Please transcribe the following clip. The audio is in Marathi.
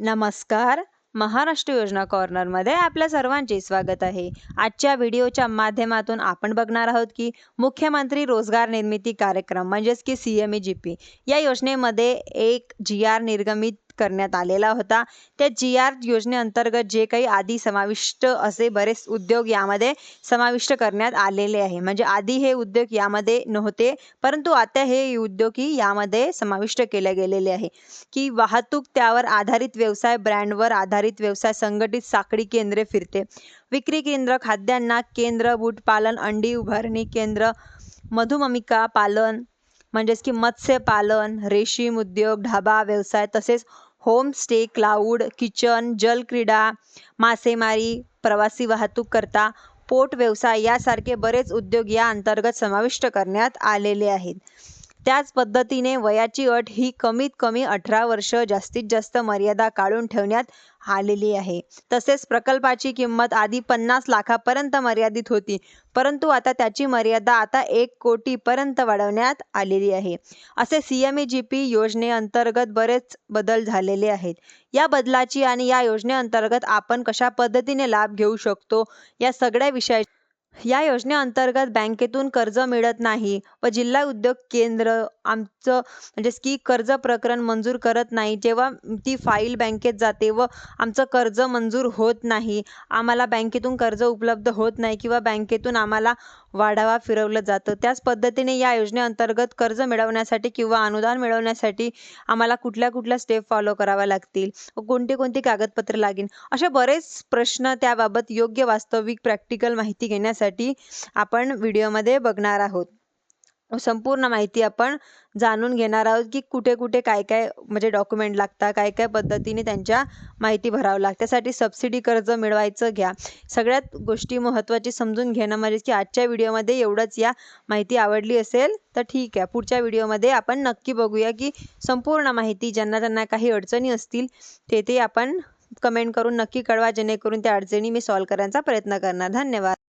नमस्कार. महाराष्ट्र योजना कॉर्नरमध्ये आपल्या सर्वांचे स्वागत आहे. आजच्या व्हिडिओच्या माध्यमातून आपण बघणार आहोत की मुख्यमंत्री रोजगार निर्मिती कार्यक्रम म्हणजेच की C M E G P या योजनेमध्ये एक जी आर निर्गमित करण्यात आलेला होता. त्या जी आर योजनेअंतर्गत जे काही आधी समाविष्ट असे बरेच उद्योग यामध्ये समाविष्ट करण्यात आलेले आहे. म्हणजे आधी हे उद्योग यामध्ये नव्हते परंतु आता हे उद्योगही यामध्ये समाविष्ट केले गेलेले आहे. की वाहतूक त्यावर आधारित व्यवसाय ब्रँडवर आधारित व्यवसाय संघटित साखळी केंद्रे फिरते. विक्री केंद्र खाद्यान्न केंद्र बुटपालन अंडी उभारणी केंद्र मधुममिका पालन म्हणजेच की मत्स्यपालन रेशीम उद्योग ढाबा व्यवसाय तसेच होमस्टे क्लाऊड किचन जलक्रीडा मासेमारी प्रवासी वाहतूक करता पोट व्यवसाय यासारखे बरेच उद्योग या अंतर्गत समाविष्ट करण्यात आलेले आहेत. त्याच पद्धतीने वयाची अट ही कमीत कमी अठरा वर्ष जास्तीत जास्त मर्यादा काढून ठेवण्यात आलेली आहे. तसेच प्रकल्पाची किंमत आधी पन्नास लाखापर्यंत मर्यादित होती. परंतु आता त्याची मर्यादा आता एक कोटीपर्यंत वाढवण्यात आलेली आहे. असे C M E G P योजनेअंतर्गत बरेच बदल झालेले आहेत. या बदलाची आणि या योजनेअंतर्गत आपण कशा पद्धतीने लाभ घेऊ शकतो या सगळ्या विषया या योजनेअंतर्गत बँकेतून कर्ज मिळत नाही व जिल्हा उद्योग केंद्र आमचं म्हणजेच की कर्ज प्रकरण मंजूर करत नाही. जेव्हा ती फाईल बँकेत जाते व आमचं कर्ज मंजूर होत नाही आम्हाला बँकेतून कर्ज उपलब्ध होत नाही किंवा बँकेतून आम्हाला वाढावा फिरवलं जातं. त्याच पद्धतीने या योजनेअंतर्गत कर्ज मिळवण्यासाठी किंवा अनुदान मिळवण्यासाठी आम्हाला कुठल्या कुठल्या स्टेप फॉलो कराव्या लागतील व कोणती कोणती कागदपत्रे लागेल? असे बरेच प्रश्न त्याबाबत योग्य वास्तविक प्रॅक्टिकल माहिती घेण्यासाठी आपण व्हिडिओमध्ये बघणार आहोत. संपूर्ण माहिती आपण जाणून घेणार आहोत की कुठे कुठे काय काय म्हणजे डॉक्युमेंट लागतात काय काय पद्धतीने त्यांच्या माहिती भरावं लागतं. त्यासाठी सबसिडी कर्ज मिळवायचं घ्या. सगळ्यात गोष्टी महत्त्वाची समजून घेणं म्हणजे की आजच्या व्हिडिओमध्ये एवढंच. या माहिती आवडली असेल तर ठीक आहे. पुढच्या व्हिडिओमध्ये आपण नक्की बघूया की संपूर्ण माहिती ज्यांना त्यांना काही अडचणी असतील ते ते आपण कमेंट करून नक्की कळवा जेणेकरून त्या अडचणी मी सॉल्व करण्याचा प्रयत्न करणार. धन्यवाद.